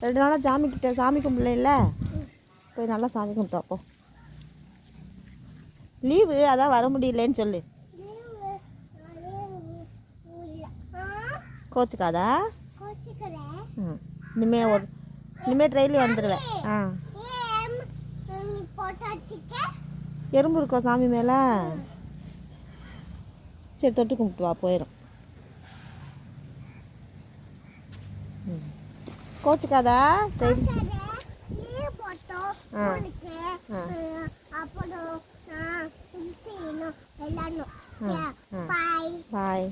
ரெண்டு நாளாக சாமி கிட்ட சாமி கும்பிடல போய் நல்லா சாமி கும்பிட்டோம் அப்போ லீவு அதான் வர முடியலன்னு சொல்லு. கோச்சுக்காதா? இனிமே ஒரு இனிமே ட்ரெயிலி வந்துடுவேன் ஆ. எறும்பு இருக்கோ சாமி மேலே? சரி தொட்டு கும்பிட்டு வா போயிடும் கோச்சுக்காதா? ட்ரெயின். பாய்.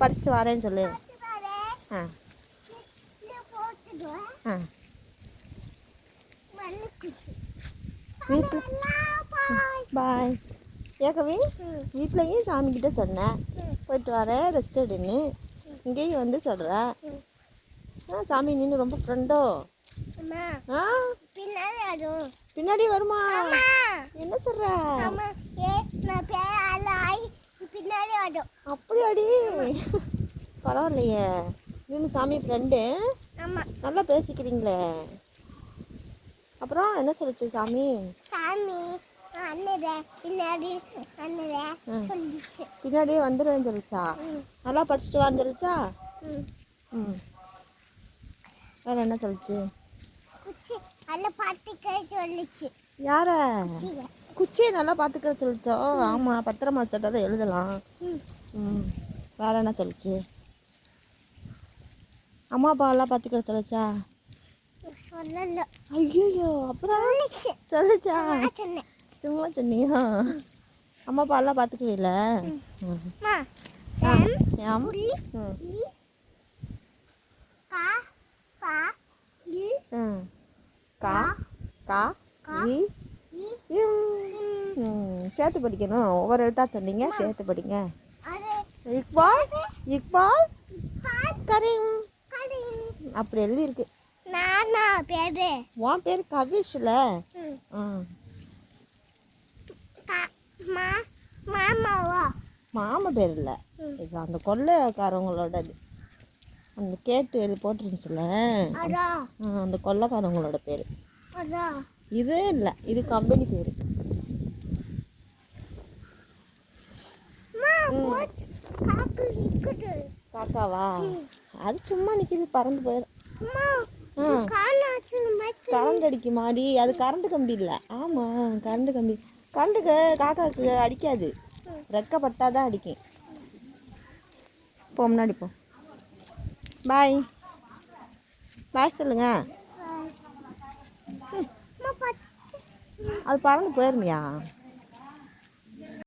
படிச்சுட்டு வரேன்னு சொல்லு. ஆ. ஆ. வீட்டில் பாய். ஏக்கவி வீட்லேயும் சாமிக்கிட்ட சொன்னேன் போயிட்டு வரேன் ரெஸ்ட் எடுன்னு. இங்கேயும் வந்து சொல்கிற ஆ சாமி நின்று ரொம்ப ஃப்ரெண்டோ ஆ? பின்னாடி வருமா? என்ன சொல்ற? பின்னாடி வரும் அப்படியாடி? பரவாயில்லையே. நின்று சாமி ஃப்ரெண்டு நல்லா பேசிக்கிறீங்களே. அப்புறம் என்ன சொல்லுச்சு சாமி? சாமி பின்னாடியே வந்துடுவேன்னு சொல்லிச்சா. நல்லா படிச்சுட்டு வான்னு சொல்லிச்சா ம். வேற என்ன சொல்லுச்சு? குச்சி அல்ல பாத்துக்க சொல்லிச்சு. யார? குச்சிய. நல்லா பார்த்துக்க சொல்லிச்சோ? ஆமாம் பத்திரமா தான் எழுதலாம். ம். வேற என்ன சொல்லுச்சு? அம்மா அப்பா எல்லாம் பார்த்துக்க சொல்லிச்சா? சொல்லல. ஐயோ அப்புறம்? சொல்லிச்சு. சும்மா சொன்னியா? அம்மா அப்பா எல்லாம் பார்த்துக்குவீல ம் அம்மா, ஆ, எம், எம். புலி, ம் இ, கா, பா, இ, ம் கா கா கா, இ சேர்த்து படிக்கணும். ஒவ்வொரு எழுத்தா சொன்னீங்க. சேர்த்து படிங்க. இக்பால்? இக்பால்? பால், கரீம். அப்படி எழுதியிருக்கு. நானா? பேரு? உன் பேர் கவிஷ்ல. மாமாவா? மாமா பேர் இல்லை. இது அந்த கொள்ளைக்காரவங்களோட இது அந்த கேட்டு போட்டுருந்துச்சுல அந்த கொள்ளைக்காரவங்களோட பேர். அதா இது இல்லை இது கம்பெனி பேர். காக்காவா? அது சும்மா நிற்கிது பறந்து போயிடும். கரண்ட் அடிக்குமாடி? அது கரண்ட் கம்பி இல்லை. ஆமாம் கரண்ட் கம்பி. கரண்ட்டுக்கு காக்காவுக்கு அடிக்காது. ரெக்கப்பட்டால் தான் அடிக்கும். போ முன்னாடி போ. பாய் பாய் சொல்லுங்க அம்மா, பாத்து. அது பறந்து போயிருமியா?